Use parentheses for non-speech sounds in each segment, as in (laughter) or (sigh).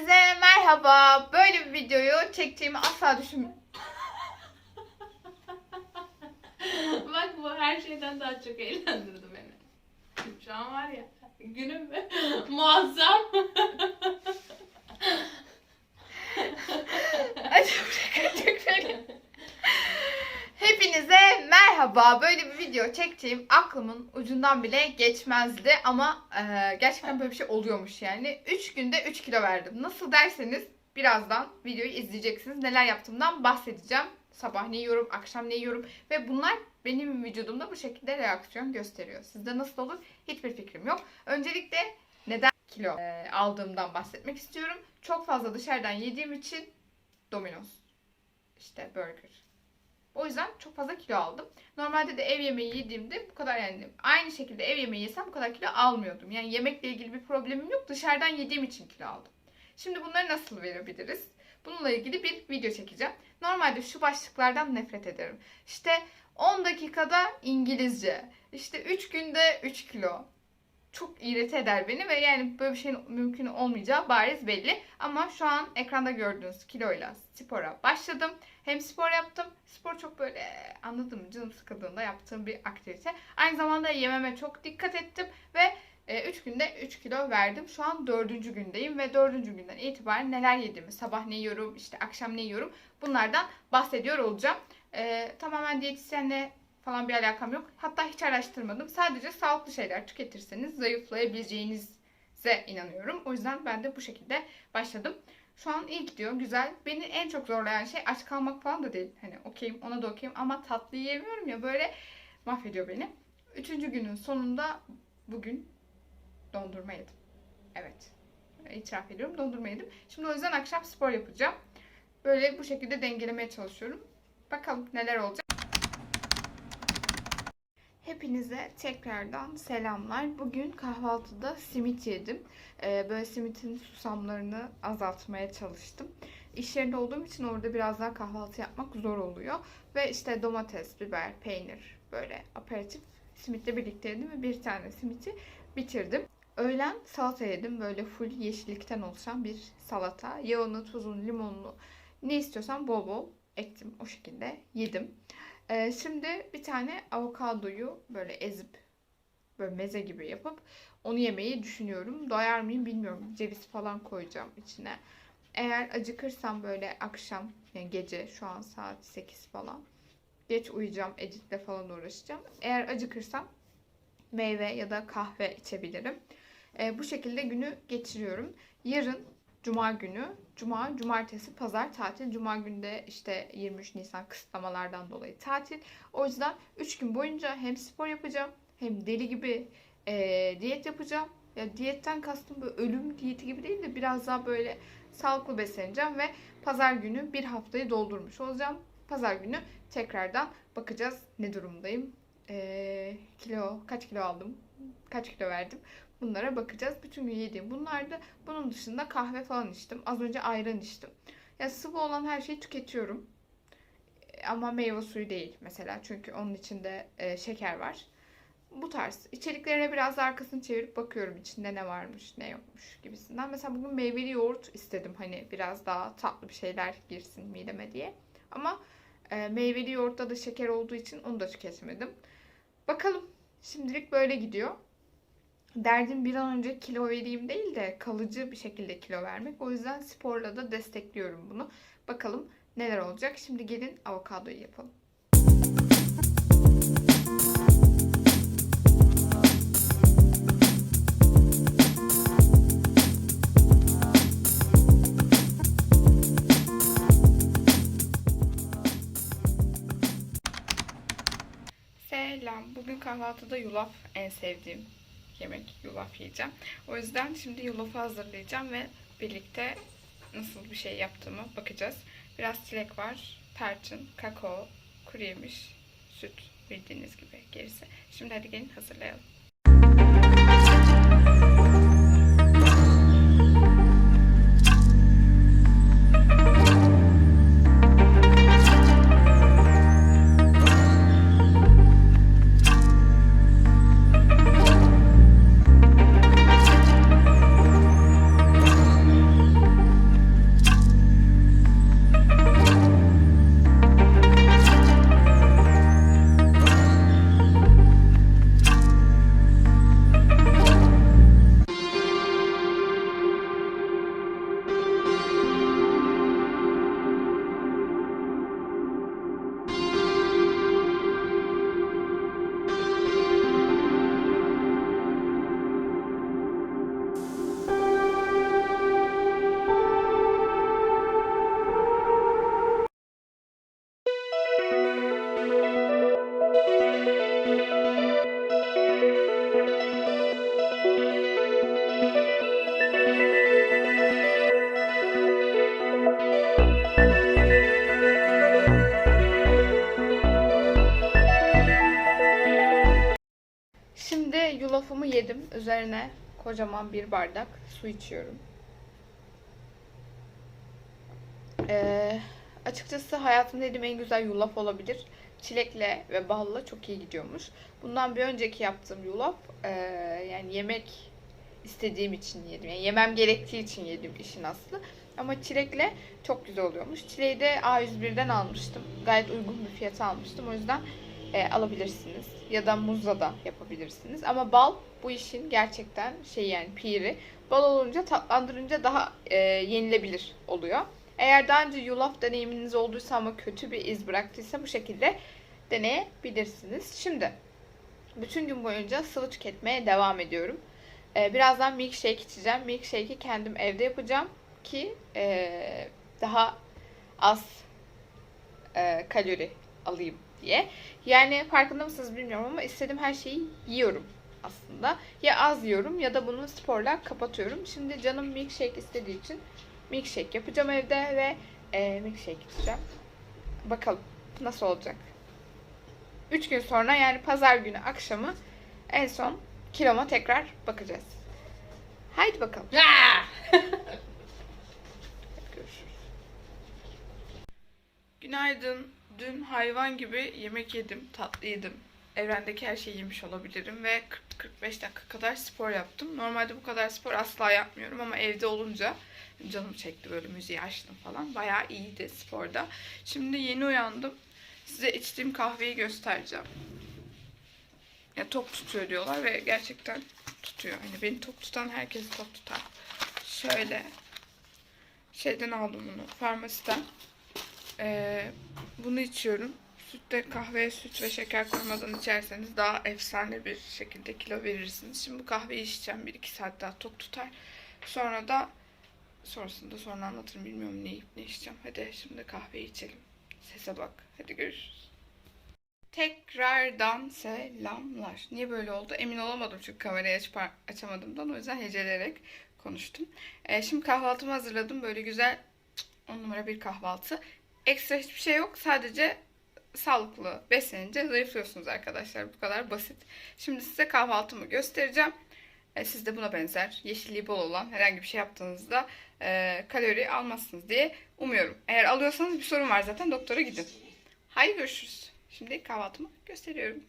Hepinize merhaba. Böyle bir videoyu çektiğimi asla düşün... (laughs) Bak bu her şeyden daha çok eğlendirdi beni. Şu an var ya günüm (laughs) muazzam. Bırakacak beni. (laughs) Hepinize merhaba. Böyle bir video çektiğim aklımın ucundan bile geçmezdi ama e, gerçekten böyle bir şey oluyormuş yani. 3 günde 3 kilo verdim. Nasıl derseniz birazdan videoyu izleyeceksiniz. Neler yaptığımdan bahsedeceğim. Sabah ne yiyorum, akşam ne yiyorum ve bunlar benim vücudumda bu şekilde reaksiyon gösteriyor. Sizde nasıl olur hiçbir fikrim yok. Öncelikle neden kilo e, aldığımdan bahsetmek istiyorum. Çok fazla dışarıdan yediğim için Domino's, işte burger. O yüzden çok fazla kilo aldım. Normalde de ev yemeği yediğimde bu kadar yani aynı şekilde ev yemeği yesem bu kadar kilo almıyordum. Yani yemekle ilgili bir problemim yok. Dışarıdan yediğim için kilo aldım. Şimdi bunları nasıl verebiliriz? Bununla ilgili bir video çekeceğim. Normalde şu başlıklardan nefret ederim. İşte 10 dakikada İngilizce. İşte 3 günde 3 kilo. Çok irite eder beni ve yani böyle bir şeyin mümkün olmayacağı bariz belli. Ama şu an ekranda gördüğünüz kiloyla spora başladım. Hem spor yaptım. Spor çok böyle anladın mı canım sıkıldığında yaptığım bir aktivite. Aynı zamanda yememe çok dikkat ettim ve 3 günde 3 kilo verdim. Şu an 4. gündeyim ve 4. günden itibaren neler yediğimi, sabah ne yiyorum, işte akşam ne yiyorum bunlardan bahsediyor olacağım. Ee, tamamen diyetisyenle falan bir alakam yok. Hatta hiç araştırmadım. Sadece sağlıklı şeyler tüketirseniz zayıflayabileceğinize inanıyorum. O yüzden ben de bu şekilde başladım. Şu an iyi gidiyor, güzel. Beni en çok zorlayan şey aç kalmak falan da değil. Hani okeyim, ona da okeyim ama tatlı yiyemiyorum ya böyle mahvediyor beni. Üçüncü günün sonunda bugün dondurma yedim. Evet. İtiraf ediyorum dondurma yedim. Şimdi o yüzden akşam spor yapacağım. Böyle bu şekilde dengelemeye çalışıyorum. Bakalım neler olacak. Hepinize tekrardan selamlar. Bugün kahvaltıda simit yedim. Ee, böyle simitin susamlarını azaltmaya çalıştım. İş yerinde olduğum için orada biraz daha kahvaltı yapmak zor oluyor. Ve işte domates, biber, peynir böyle aperatif simitle birlikte yedim ve bir tane simiti bitirdim. Öğlen salata yedim. Böyle full yeşillikten oluşan bir salata. Yağını, tuzunu, limonunu ne istiyorsam bol bol ektim. O şekilde yedim. Ee, şimdi bir tane avokadoyu böyle ezip böyle meze gibi yapıp onu yemeyi düşünüyorum. Doyar mıyım bilmiyorum. Ceviz falan koyacağım içine. Eğer acıkırsam böyle akşam yani gece şu an saat 8 falan geç uyuyacağım. Editle falan uğraşacağım. Eğer acıkırsam meyve ya da kahve içebilirim. E, bu şekilde günü geçiriyorum. Yarın Cuma günü, Cuma, Cumartesi, Pazar tatil. Cuma günde işte 23 Nisan kısıtlamalardan dolayı tatil. O yüzden 3 gün boyunca hem spor yapacağım hem deli gibi e, diyet yapacağım. Ya diyetten kastım böyle ölüm diyeti gibi değil de biraz daha böyle sağlıklı besleneceğim ve pazar günü bir haftayı doldurmuş olacağım. Pazar günü tekrardan bakacağız ne durumdayım. E, kilo, kaç kilo aldım, kaç kilo verdim. Bunlara bakacağız. Bütün gün yediğim bunlardı. Bunun dışında kahve falan içtim. Az önce ayran içtim. Ya sıvı olan her şeyi tüketiyorum. Ama meyve suyu değil mesela. Çünkü onun içinde e, şeker var. Bu tarz. İçeriklerine biraz da arkasını çevirip bakıyorum içinde ne varmış, ne yokmuş gibisinden. Mesela bugün meyveli yoğurt istedim. Hani biraz daha tatlı bir şeyler girsin mideme diye. Ama e, meyveli yoğurtta da şeker olduğu için onu da tüketmedim. Bakalım. Şimdilik böyle gidiyor derdim bir an önce kilo vereyim değil de kalıcı bir şekilde kilo vermek. O yüzden sporla da destekliyorum bunu. Bakalım neler olacak. Şimdi gelin avokadoyu yapalım. Selam. Bugün kahvaltıda yulaf en sevdiğim yemek yulaf yiyeceğim. O yüzden şimdi yulafı hazırlayacağım ve birlikte nasıl bir şey yaptığımı bakacağız. Biraz çilek var, tarçın, kakao, kuru yemiş, süt bildiğiniz gibi gerisi. Şimdi hadi gelin hazırlayalım. Üzerine kocaman bir bardak su içiyorum. Ee, açıkçası hayatımda yediğim en güzel yulaf olabilir. Çilekle ve balla çok iyi gidiyormuş. Bundan bir önceki yaptığım yulaf ee, yani yemek istediğim için yedim. Yani yemem gerektiği için yedim işin aslı. Ama çilekle çok güzel oluyormuş. Çileği de A101'den almıştım. Gayet uygun bir fiyata almıştım. O yüzden e, alabilirsiniz. Ya da muzla da yapabilirsiniz. Ama bal bu işin gerçekten şey yani piri. Bal olunca tatlandırınca daha e, yenilebilir oluyor. Eğer daha önce yulaf deneyiminiz olduysa ama kötü bir iz bıraktıysa bu şekilde deneyebilirsiniz. Şimdi bütün gün boyunca sıvı tüketmeye devam ediyorum. Ee, birazdan milkshake içeceğim. Milkshake'i kendim evde yapacağım ki e, daha az e, kalori alayım diye. Yani farkında mısınız bilmiyorum ama istediğim her şeyi yiyorum aslında. Ya az yiyorum ya da bunu sporla kapatıyorum. Şimdi canım milkshake istediği için milkshake yapacağım evde ve e, milkshake içeceğim. Bakalım nasıl olacak. 3 gün sonra yani pazar günü akşamı en son kiloma tekrar bakacağız. Haydi bakalım. (laughs) Görüşürüz. Günaydın. Dün hayvan gibi yemek yedim, tatlı yedim. Evrendeki her şeyi yemiş olabilirim ve 40-45 dakika kadar spor yaptım. Normalde bu kadar spor asla yapmıyorum ama evde olunca canım çekti böyle müziği açtım falan. Bayağı iyiydi sporda. Şimdi yeni uyandım. Size içtiğim kahveyi göstereceğim. Ya tok tutuyor diyorlar ve gerçekten tutuyor. Hani beni tok tutan herkesi tok tutar. Şöyle şeyden aldım bunu farmasiden. Ee, bunu içiyorum. Sütte kahveye süt ve şeker koymadan içerseniz daha efsane bir şekilde kilo verirsiniz. Şimdi bu kahveyi içeceğim. 1-2 saat daha tok tutar. Sonra da sonrasında sonra anlatırım. Bilmiyorum ne yiyip ne içeceğim. Hadi şimdi kahveyi içelim. Sese bak. Hadi görüşürüz. Tekrardan selamlar. Niye böyle oldu? Emin olamadım çünkü kamerayı açıp açamadığımdan. O yüzden heceleyerek konuştum. Ee, şimdi kahvaltımı hazırladım. Böyle güzel 10 numara bir kahvaltı. Ekstra hiçbir şey yok. Sadece sağlıklı beslenince zayıflıyorsunuz arkadaşlar. Bu kadar basit. Şimdi size kahvaltımı göstereceğim. E, siz de buna benzer yeşilliği bol olan herhangi bir şey yaptığınızda e, kalori almazsınız diye umuyorum. Eğer alıyorsanız bir sorun var zaten doktora gidin. Haydi görüşürüz. Şimdi kahvaltımı gösteriyorum.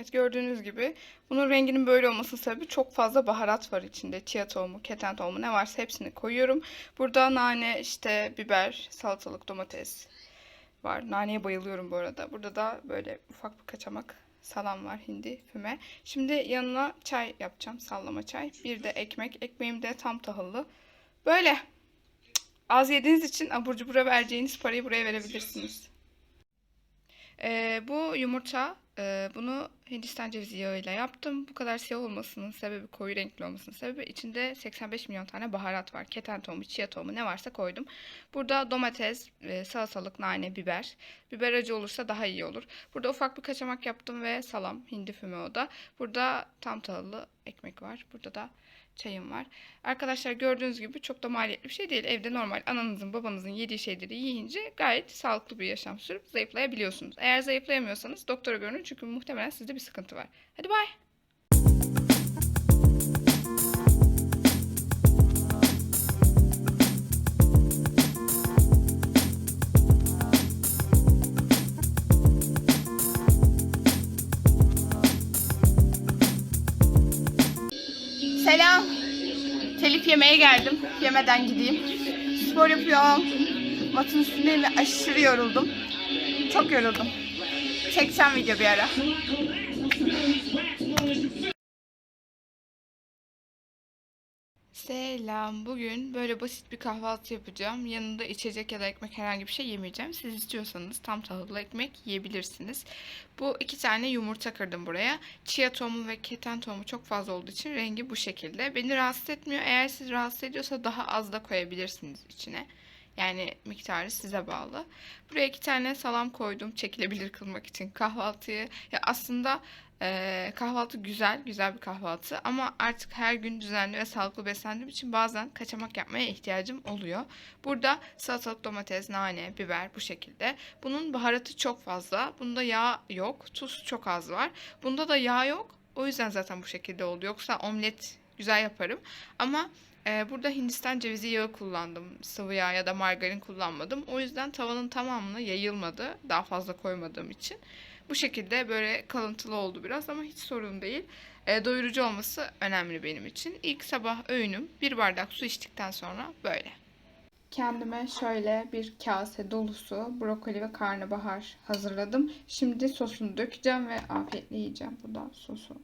Evet gördüğünüz gibi bunun renginin böyle olmasının sebebi çok fazla baharat var içinde. Chia tohumu, keten tohumu ne varsa hepsini koyuyorum. Burada nane, işte biber, salatalık, domates var. Naneye bayılıyorum bu arada. Burada da böyle ufak bir kaçamak salam var, hindi, füme. Şimdi yanına çay yapacağım, sallama çay. Bir de ekmek. Ekmeğim de tam tahıllı. Böyle. Az yediğiniz için abur cubura vereceğiniz parayı buraya verebilirsiniz. Ee, bu yumurta, e, bunu Hindistan cevizi yağıyla yaptım. Bu kadar siyah olmasının sebebi, koyu renkli olmasının sebebi içinde 85 milyon tane baharat var. Keten tohumu, chia tohumu ne varsa koydum. Burada domates, e, salatalık, nane, biber. Biber acı olursa daha iyi olur. Burada ufak bir kaçamak yaptım ve salam, hindi füme o da. Burada tam tahıllı ekmek var. Burada da çayım var. Arkadaşlar gördüğünüz gibi çok da maliyetli bir şey değil. Evde normal ananızın babanızın yediği şeyleri yiyince gayet sağlıklı bir yaşam sürüp zayıflayabiliyorsunuz. Eğer zayıflayamıyorsanız doktora görünün çünkü muhtemelen sizde bir sıkıntı var. Hadi bay. Yemeye geldim. Yemeden gideyim. Spor yapıyorum. Matın üstündeyim ve aşırı yoruldum. Çok yoruldum. Çekeceğim video bir ara. Selam. Bugün böyle basit bir kahvaltı yapacağım. Yanında içecek ya da ekmek herhangi bir şey yemeyeceğim. Siz istiyorsanız tam tahıllı ekmek yiyebilirsiniz. Bu iki tane yumurta kırdım buraya. Chia tohumu ve keten tohumu çok fazla olduğu için rengi bu şekilde. Beni rahatsız etmiyor. Eğer siz rahatsız ediyorsa daha az da koyabilirsiniz içine. Yani miktarı size bağlı. Buraya iki tane salam koydum çekilebilir kılmak için kahvaltıyı. Ya aslında eee, kahvaltı güzel, güzel bir kahvaltı ama artık her gün düzenli ve sağlıklı beslendiğim için bazen kaçamak yapmaya ihtiyacım oluyor. Burada salatalık, domates, nane, biber bu şekilde. Bunun baharatı çok fazla. Bunda yağ yok, tuz çok az var. Bunda da yağ yok. O yüzden zaten bu şekilde oldu. Yoksa omlet güzel yaparım. Ama e, burada Hindistan cevizi yağı kullandım. Sıvı yağ ya da margarin kullanmadım. O yüzden tavanın tamamına yayılmadı. Daha fazla koymadığım için. Bu şekilde böyle kalıntılı oldu biraz ama hiç sorun değil. E, doyurucu olması önemli benim için. İlk sabah öğünüm bir bardak su içtikten sonra böyle. Kendime şöyle bir kase dolusu brokoli ve karnabahar hazırladım. Şimdi sosunu dökeceğim ve afiyetle yiyeceğim. Bu da sosu.